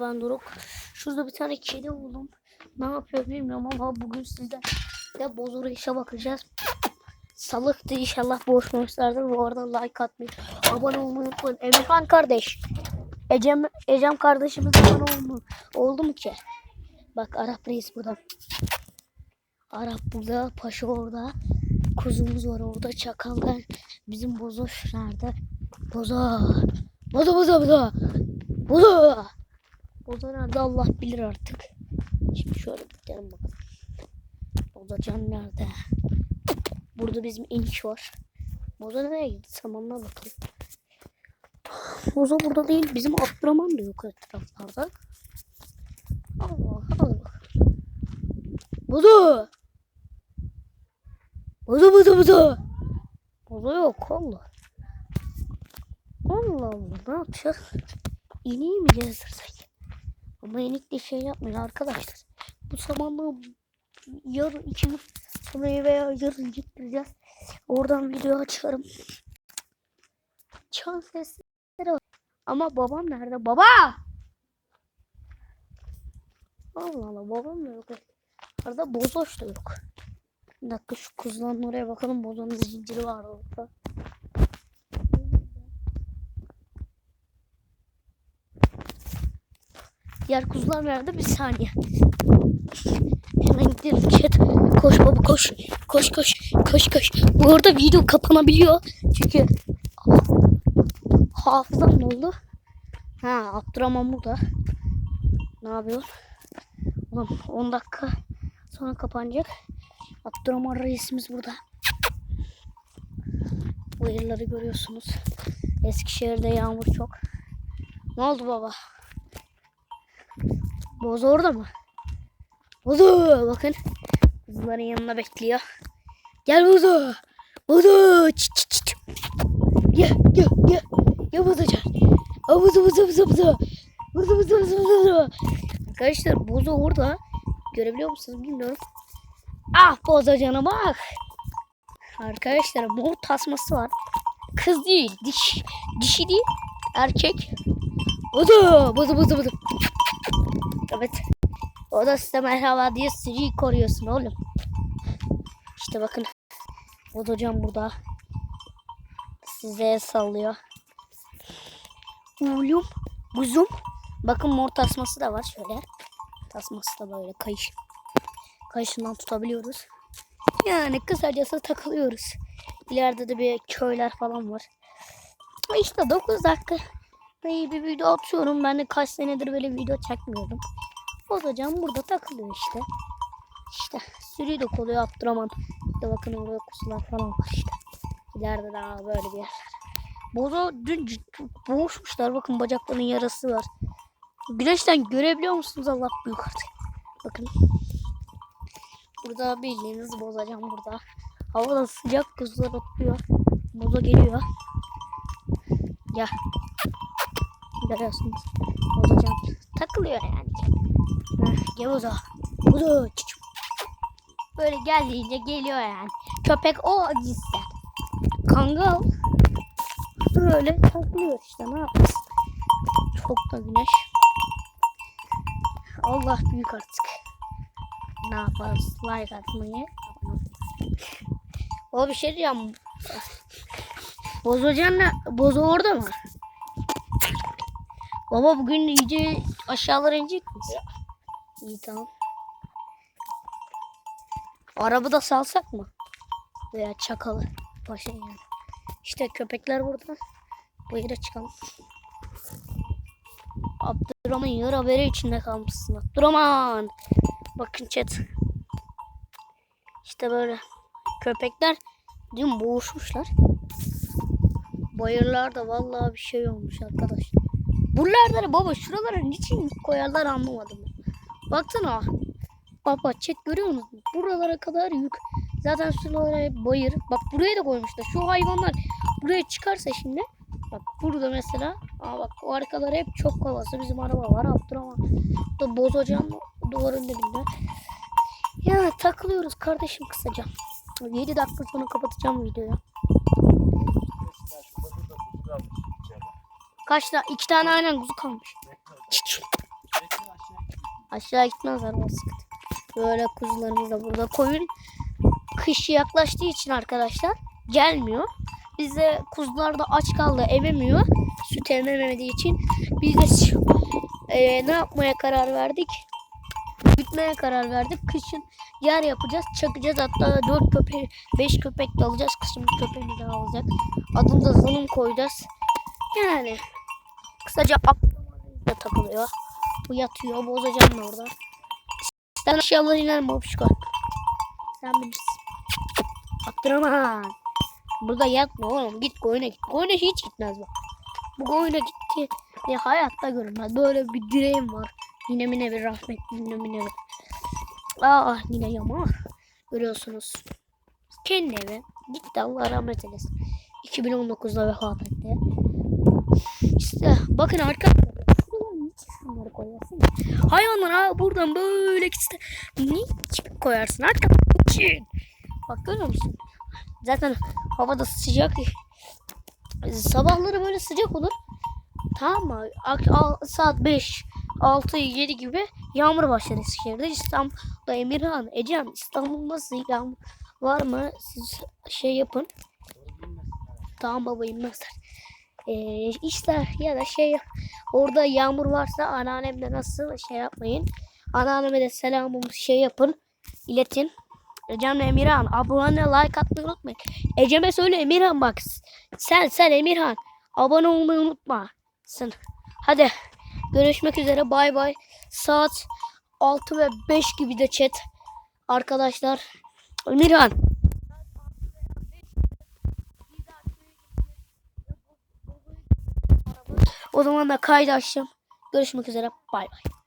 Ben Doruk. Şurada bir tane kedi buldum. Ne yapıyor bilmiyorum ama bugün sizden de bozuru işe bakacağız. Salıktı inşallah boşmamışlardır. Bu arada like atmayı, abone olmayı unutmayın. Emirhan kardeş. Ecem, Ecem kardeşimiz abone oldu, oldu mu ki? Bak Arap reis burada. Arap burada, Paşa orada. Kuzumuz var orada. Çakallar. Bizim bozoş nerede? Boza. Boza boza boza. Boza. Boza nerede Allah bilir artık. Şimdi şöyle gidelim bakalım. Bozacan nerede? Burada bizim inç var. Boza nereye gitti? Samanına bakalım. Boza burada değil. Bizim Abdurrahman da yok etraflarda. Allah Allah. Boza. Boza boza boza. Boza yok Allah. Allah Allah ne yapacağız? İneği mi gezdirsek? Ama inek de şey yapmıyor arkadaşlar. Bu samanlığı yarın iki gün sonra veya yarın getireceğiz. Oradan video açarım. Çan sesleri var. Ama babam nerede? Baba! Allah Allah babam da yok. Arada bozoş da yok. Bir dakika şu kuzuların oraya bakalım. Bozonun zinciri var orada. Diğer kuzular nerede? Bir saniye. Hemen gidelim chat. Koş baba koş. Koş koş. Koş koş. Bu arada video kapanabiliyor. Çünkü hafızam ne oldu? Ha Abdurrahman burada. Ne yapıyor? Oğlum 10 dakika sonra kapanacak. Abdurrahman reisimiz burada. Bu yerleri görüyorsunuz. Eskişehir'de yağmur çok. Ne oldu baba? Boz orada mı? Bozu bakın. Kızların yanına bekliyor. Gel Bozu. Bozu. Çıt çıt çıt. Gel gel gel. Gel Bozucan. Bozu Bozu Bozu Bozu. Bozu Bozu Bozu Bozu. Arkadaşlar Bozu orada. Görebiliyor musunuz bilmiyorum. Ah Bozucan'a bak. Arkadaşlar mor tasması var. Kız değil. Diş. Dişi değil. Erkek. Bozu. Bozu Bozu Bozu. Evet. O da size merhaba diye sürüyü koruyorsun oğlum. İşte bakın. O da hocam burada. Size sallıyor. Oğlum. Buzum. Bakın mor tasması da var şöyle. Tasması da böyle kayış. Kayışından tutabiliyoruz. Yani kısacası takılıyoruz. İleride de bir köyler falan var. İşte 9 dakika iyi bir video atıyorum. Ben de kaç senedir böyle video çekmiyordum. Bozacağım burada takılıyor işte. İşte sürüyü de koluyor Abdurrahman. De bakın orada kuzular falan var işte. İleride daha böyle bir yerler. Bozo dün boğuşmuşlar. Bakın bacaklarının yarası var. Güneşten görebiliyor musunuz Allah büyük artık. Bakın. Burada bildiğiniz bozacağım burada. Hava da sıcak kuzular otluyor. Bozo geliyor. Gel. Görüyorsunuz. Bozacağım. Takılıyor yani. Heh, Gel. Bozo. çiçim. Böyle geldiğince geliyor yani. Köpek o cinsten. Kangal. Böyle takılıyor işte ne yapacağız. Çok da güneş. Allah büyük artık. Ne yaparız? Like atmayı. O bir şey diyeceğim. Bozocan ne? Bozo orada mı? Baba bugün iyice aşağılara inecek miyiz? İyi tamam. Arabı da salsak mı? Veya çakalı. Paşa yani. İşte köpekler burada. Bu yere çıkalım. Abdurrahman yar haberi içinde kalmışsın. Abdurrahman. Bakın chat. İşte böyle. Köpekler dün boğuşmuşlar. Bayırlarda vallahi bir şey olmuş arkadaşlar. Buralarda baba şuralara niçin koyarlar anlamadım. Baksana. Baba chat görüyor musun? Buralara kadar yük. Zaten şuralara bayır. Bak buraya da koymuşlar. Şu hayvanlar buraya çıkarsa şimdi. Bak burada mesela. Aa bak o arkalar hep çok kovası. Bizim araba var. Abdurrahman. Da bozacağım duvarın dibinde. Ya takılıyoruz kardeşim kısaca. 7 dakika sonra kapatacağım videoyu. Kaç tane? İki tane aynen kuzu kalmış. Aşağı gitmezler o sıkıntı. Böyle kuzularımız da burada. Koyun kışı yaklaştığı için arkadaşlar gelmiyor. Biz de kuzular da aç kaldı ememiyor. Süt ememediği için biz de e, ne yapmaya karar verdik? Bütmeye karar verdik. Kışın yer yapacağız. Çakacağız hatta 4 köpek 5 köpek de alacağız. Kışın bir köpeğimiz daha. Adını da Zanım koyacağız. Yani kısaca aklıma da takılıyor. Bu yatıyor. Bozacağım da orada. Sen eşyalarıyla mı babuşko? Sen bilirsin. Abdurrahman. Burada yatma oğlum. Git koyuna git. Koyuna hiç gitmez bak. Bu koyuna gitti. Ne hayatta görünmez. Böyle bir direğim var. Yine mine bir rahmet. Yine mine bir. Aa yine yama. Görüyorsunuz. Kendi evi. Gitti Allah rahmet eylesin. 2019'da vefat etti. Bakın arkadaşlar. Şuradan niçin şunları koyarsın? Hayvanlar ha buradan böyle gitsin. Niçin koyarsın arkadaşlar? Bak görüyor musun? Zaten havada sıcak. Sabahları böyle sıcak olur. Tamam mı? Saat 5, 6, 7 gibi yağmur başlar Eskişehir'de. İstanbul'da Emirhan, Ecem İstanbul nasıl yağmur var mı? Siz şey yapın. Tamam baba inmezler. Ee, işte ya da şey orada yağmur varsa anneannemle nasıl şey yapmayın. Anneanneme de selamımı şey yapın. iletin. Ecem Emirhan abone like atmayı unutmayın. Ecem'e söyle Emirhan bak. Sen sen Emirhan abone olmayı unutmasın. Hadi görüşmek üzere bay bay. Saat 6 ve 5 gibi de chat. Arkadaşlar Emirhan. O zaman da kaydı açtım. Görüşmek üzere. Bay bay.